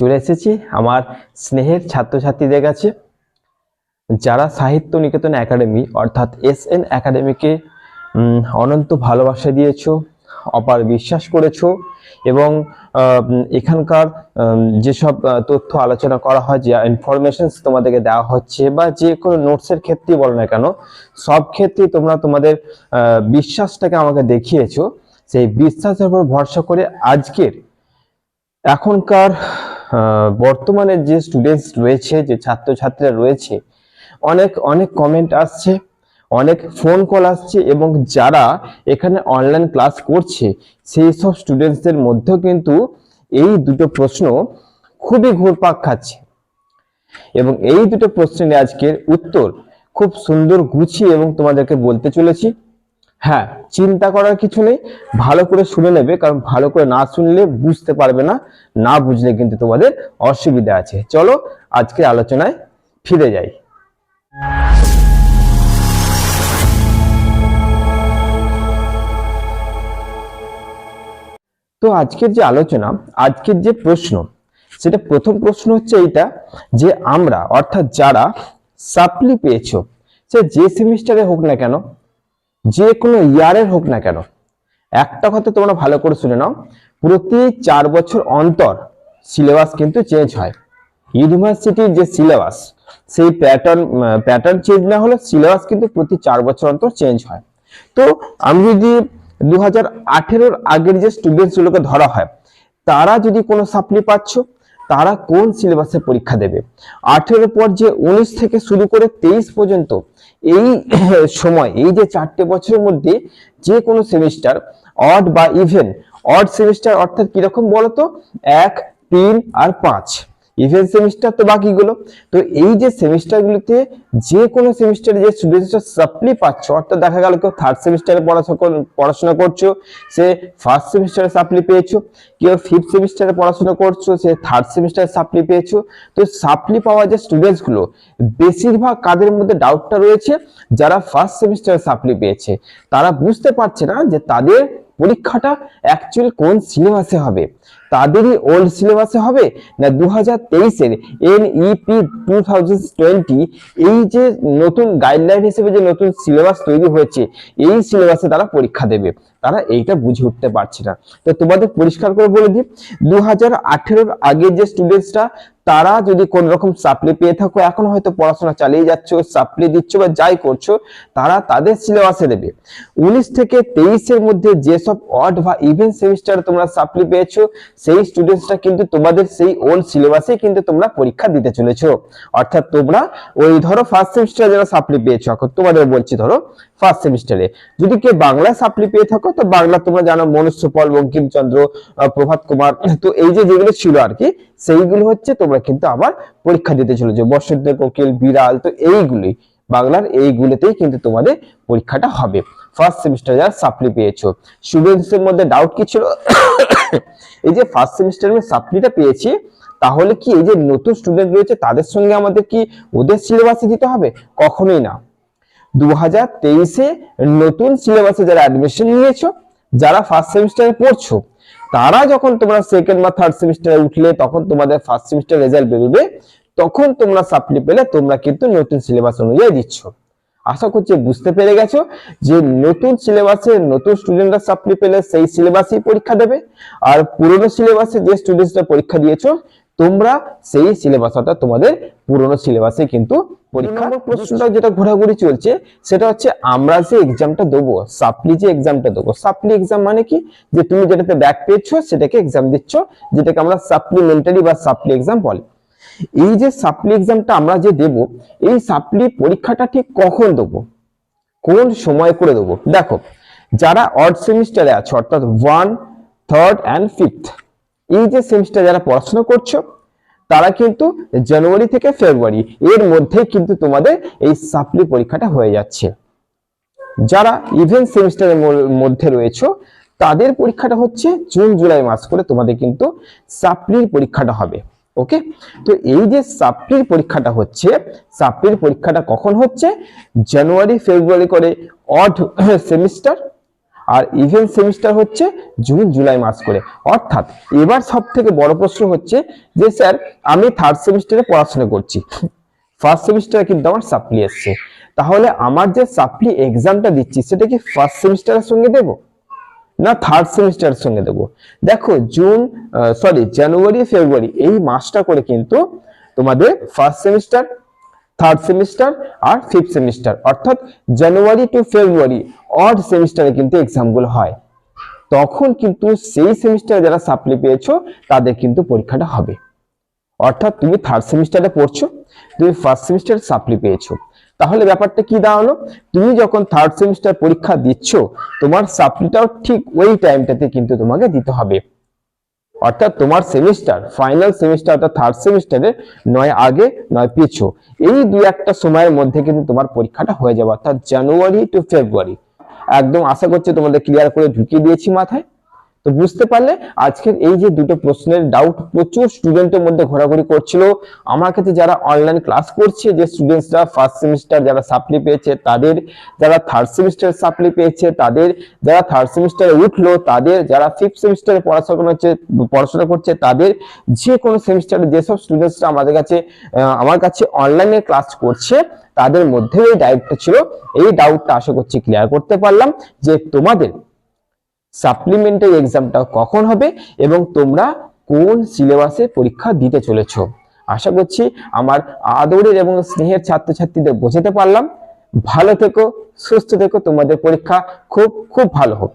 চলে এসেছি। আমার স্নেহের ছাত্রছাত্রীদের কাছে, যারা সাহিত্য নিকেতন একাডেমি অর্থাৎ এস এন একাডেমিকে অনন্ত ভালোবাসা দিয়েছ, অপার বিশ্বাস করেছ এবং এখানকার যেসব তথ্য আলোচনা করা হয়, যে ইনফরমেশনস তোমাদেরকে দেওয়া হচ্ছে বা যে কোনো নোটসের ক্ষেত্রেই বলো না কেন, সব ক্ষেত্রেই তোমরা তোমাদের বিশ্বাসটাকে আমাকে দেখিয়েছো। সেই বিশ্বাসের উপর ভরসা করে আজকের এখনকার বর্তমানে যে স্টুডেন্টস রয়েছে, যে ছাত্রছাত্রীরা রয়েছে, অনেক অনেক কমেন্ট আসছে, অনেক ফোন কল আসছে এবং যারা এখানে অনলাইন ক্লাস করছে, সেই সব স্টুডেন্টসদের মধ্যেও কিন্তু এই দুটো প্রশ্ন খুবই ঘুরপাক খাচ্ছে। এবং এই দুটো প্রশ্নের আজকের উত্তর খুব সুন্দর গুছিয়ে এবং তোমাদেরকে বলতে চলেছি। হ্যাঁ চিন্তা করার কিছু নেই। ভালো করে শুনে নেবে, কারণ ভালো করে না শুনলে বুঝতে পারবে না না বুঝলে কিন্তু তোমাদের অসুবিধা আছে। চলো আজকে আলোচনায় ফিরে যাই। তো আজকের যে আলোচনা, আজকের যে প্রশ্ন, সেটা প্রথম প্রশ্ন হচ্ছে এইটা যে আমরা, অর্থাৎ যারা সাপ্লি পেয়েছ, সে যে সেমিস্টারে হোক না কেন যে কোনো ইয়ারের হোক না কেন, একটা কথা তোমরা ভালো করে শুনে নাও, প্রতি চার বছর অন্তর সিলেবাস কিন্তু চেঞ্জ হয়। ইউনিভার্সিটির যে সিলেবাস সেই প্যাটার্ন প্যাটার্ন চেঞ্জ না হলে সিলেবাস কিন্তু প্রতি চার বছর অন্তর চেঞ্জ হয়। তো আমি যদি দু হাজার আগের যে স্টুডেন্টস গুলোকে ধরা হয়, তারা যদি কোনো সাপ্লি পাচ্ছ, তারা কোন সিলেবাসে পরীক্ষা দেবে? আঠেরো পর যে উনিশ থেকে শুরু করে তেইশ পর্যন্ত এই সময়, এই যে চারটে বছরের মধ্যে যে কোনো সেমিস্টার অড বা ইভেন অড সেমিস্টার অর্থাৎ কীরকম বলতো? এক, তিন আর পাঁচ। ইভেন সেমিস্টার তো বাকিগুলো। তো এই যে সেমিস্টারগুলিতে যে কোনো সেমিস্টারে যে স্টুডেন্টসরা সাপ্লি পাচ্ছ, অর্থাৎ দেখা গেল কেউ থার্ড সেমিস্টারে পড়াশোনা করছ, সে ফার্স্ট সেমিস্টারে সাপ্লি পেয়েছ, কেউ ফিফথ সেমিস্টারে পড়াশোনা করছ, সে থার্ড সেমিস্টারে সাপ্লি পেয়েছ। তো সাপ্লি পাওয়া যে স্টুডেন্টসগুলো বেশিরভাগ কাদের মধ্যে ডাউটটা রয়েছে, যারা ফার্স্ট সেমিস্টারে সাপ্লি পেয়েছে। তারা বুঝতে পারছে না যে তাদের পরীক্ষাটা অ্যাকচুয়ালি কোন সিলেবাসে হবে। তাদেরই ওল্ড সিলেবাসে হবে? না দু হাজার তেইশের এনইপি টু থাউজেন্ড টোয়েন্টি এই যে নতুন গাইডলাইন হিসেবে যে নতুন সিলেবাস তৈরি হয়েছে, এই সিলেবাসে তারা পরীক্ষা দেবে। তারা এইটা বুঝে উঠতে পারছে না। তো তোমাদের পরিষ্কার করে বলে দিই দু হাজার আগে যে স্টুডেন্টসরা তারা যদি কোন রকম সাপ্লি পেয়ে থাকো, এখন হয়তো পড়াশোনা চালিয়ে যাচ্ছ সাপ্লি দিচ্ছ বা যাই করছ, তারা তাদের সিলেবাসে দেবে। উনিশ থেকে তেইশের মধ্যে যেসব অড বা ইভেন্ট সেমিস্টারে তোমরা সাপ্লি পেয়েছ সেই স্টুডেন্টসরা কিন্তু তোমাদের সেই ওল্ড সিলেবাসে কিন্তু তোমরা পরীক্ষা দিতে চলেছো। অর্থাৎ তোমরা ওই ধরো ফার্স্ট সেমিস্টারে যারা সাপ্লি পেয়েছ, এখন তোমাদের বলছি ধরো ফার্স্ট সেমিস্টারে যদি কেউ বাংলা সাপ্লি পেয়ে থাকো, তো বাংলা তোমরা জানো মনুষ্যপল বঙ্কিমচন্দ্র প্রভাত কুমার, তো এই যে যেগুলো ছিল আর কি, সেইগুলো হচ্ছে তোমরা কিন্তু আবার পরীক্ষা দিতে চলেছো। বসন্তের কোকিল, বিড়াল, তো এইগুলি বাংলার এইগুলোতেই কিন্তু তোমাদের পরীক্ষাটা হবে। ফার্স্ট সেমিস্টার যারা সাপ্লি পেয়েছ। স্টুডেন্টস এর মধ্যে ডাউট কি ছিল? এই যে ফার্স্ট সেমিস্টারে আমি সাপ্লিটা পেয়েছি, তাহলে কি এই যে নতুন স্টুডেন্ট রয়েছে, তাদের সঙ্গে আমাদের কি ওদের সিলেবাসে দিতে হবে? কখনোই না। দু হাজার তেইশে নতুন সিলেবাসে যারা অ্যাডমিশন নিয়েছো, যারা ফার্স্ট সেমিস্টারে পড়ছো, তারা যখন তোমরা সেকেন্ড বা থার্ড সেমিস্টারে উঠলে, তখন তোমাদের ফার্স্ট সেমিস্টার রেজাল্ট বেরোবে, তখন তোমরা সাপ্লি পেলে তোমরা কিন্তু নতুন সিলেবাস অনুযায়ী দিচ্ছ। আশা করছি বুঝতে পেরে গেছো যে নতুন সিলেবাসে নতুন স্টুডেন্টরা সাপ্লি পেলে সেই সিলেবাসেই পরীক্ষা দেবে। আর পুরনো সিলেবাসে যে স্টুডেন্টসরা পরীক্ষা দিয়েছ তোমরা সেই সিলেবাস অর্থাৎ তোমাদের পুরনো সিলেবাসে কিন্তু পরীক্ষা প্রশ্নটা যেটা ঘোরাঘুরি চলছে সেটা হচ্ছে আমরা যে এক্সামটা দেবো সাপ্লি যে এক্সামটা দেবো সাপ্লি এক্সাম মানে কি? যে তুমি যেটাতে ব্যাক পেয়েছ সেটাকে এক্সাম দিচ্ছ যেটাকে আমরা সাপ্লিমেন্টারি বা সাপ্লি এক্সাম বলি। এই যে সাপ্লি এক্সামটা আমরা যে দেব, এই সাপ্লি পরীক্ষাটা ঠিক কখন দেবো? কোন সময় করে দেবো? দেখো, যারা অড সেমিস্টারে আছে, অর্থাৎ ওয়ান থার্ড অ্যান্ড ফিফথ এই যে সেমিস্টার যারা পড়াশোনা করছ, তারা কিন্তু জানুয়ারি থেকে ফেব্রুয়ারি, এর মধ্যে কিন্তু তোমাদের এই সাপ্লি পরীক্ষাটা হয়ে যাচ্ছে। যারা ইভেন সেমিস্টারের মধ্যে রয়েছে, তাদের পরীক্ষাটা হচ্ছে জুন, জুলাই মাস করে তোমাদের কিন্তু সাপ্লির পরীক্ষাটা হবে। ওকে তো এই যে সাপ্লির পরীক্ষাটা হচ্ছে সাপ্লির পরীক্ষাটা কখন হচ্ছে? জানুয়ারি ফেব্রুয়ারি করে অড সেমিস্টার আর ইভেন্ট সেমিস্টার হচ্ছে জুন জুলাই মাস করে। অর্থাৎ এবার সব থেকে বড় প্রশ্ন হচ্ছে যে, স্যার, আমি থার্ড সেমিস্টারে পড়াশোনা করছি। ফার্স্ট সেমিস্টারে কিন্তু আমার সাপ্লি এসছে। তাহলে আমার যে সাপ্লি এক্সামটা দিচ্ছি, সেটা কি ফার্স্ট সেমিস্টারের সঙ্গে দেবো? না থার্ড সেমিস্টার সঙ্গে দেবো। দেখো জুন সরি জানুয়ারি ফেব্রুয়ারি এই মাসটা করে কিন্তু তোমাদের ফার্স্ট সেমিস্টার থার্ড সেমিস্টার আর ফিফথ সেমিস্টার অর্থাৎ জানুয়ারি টু ফেব্রুয়ারি অড সেমিস্টারে কিন্তু এক্সামগুলো হয়। তখন কিন্তু সেই সেমিস্টারে যারা সাপ্লি পেয়েছ, তাদের কিন্তু পরীক্ষাটা হবে। অর্থাৎ তুমি থার্ড সেমিস্টারে পড়ছো, তুমি ফার্স্ট সেমিস্টারে সাপ্লি পেয়েছ। তাহলে ব্যাপারটা কি দাঁড়াল? তুমি যখন থার্ড সেমিস্টার পরীক্ষা দিচ্ছ, তোমার সাপ্লিটাও ঠিক ওই টাইমটাতে কিন্তু তোমাকে দিতে হবে। অর্থাৎ তোমার সেমিস্টার ফাইনাল সেমিস্টার অর্থাৎ থার্ড সেমিস্টারে নয় আগে, নয় পিছু এই দু একটা সময়ের মধ্যে কিন্তু তোমার পরীক্ষাটা হয়ে যাবে, অর্থাৎ জানুয়ারি টু ফেব্রুয়ারি একদম আশা করছি তোমাদের ক্লিয়ার করে ঢুকিয়ে দিয়েছি মাথায়। তো বুঝতে পারলে আজকের এই যে দুটো প্রশ্নের ডাউট প্রচুর স্টুডেন্টের মধ্যে ঘোরাঘুরি করছিল। আমার কাছে যারা অনলাইন ক্লাস করছে, যে স্টুডেন্টসরা ফার্স্ট সেমিস্টার যারা সাপ্লি পেয়েছে, তাদের যারা থার্ড সেমিস্টার সাপ্লি পেয়েছে, তাদের যারা থার্ড সেমিস্টারে উঠল, তাদের যারা ফিফথ সেমিস্টারে পড়াশোনা হচ্ছে পড়াশোনা করছে, তাদের যে কোনো সেমিস্টারে যেসব স্টুডেন্টসরা আমাদের কাছে আমার কাছে অনলাইনে ক্লাস করছে, তাদের মধ্যে এই ডাউটটা ছিল। এই ডাউটটা আশা করছি ক্লিয়ার করতে পারলাম যে তোমাদের সাপ্লিমেন্টারি এক্সামটা কখন হবে এবং তোমরা কোন সিলেবাসে পরীক্ষা দিতে চলেছ? আশা করছি আমার আদরের এবং স্নেহের ছাত্রছাত্রীদের বোঝাতে পারলাম। ভালো থেকো, সুস্থ থেকো, তোমাদের পরীক্ষা খুব খুব ভালো হোক।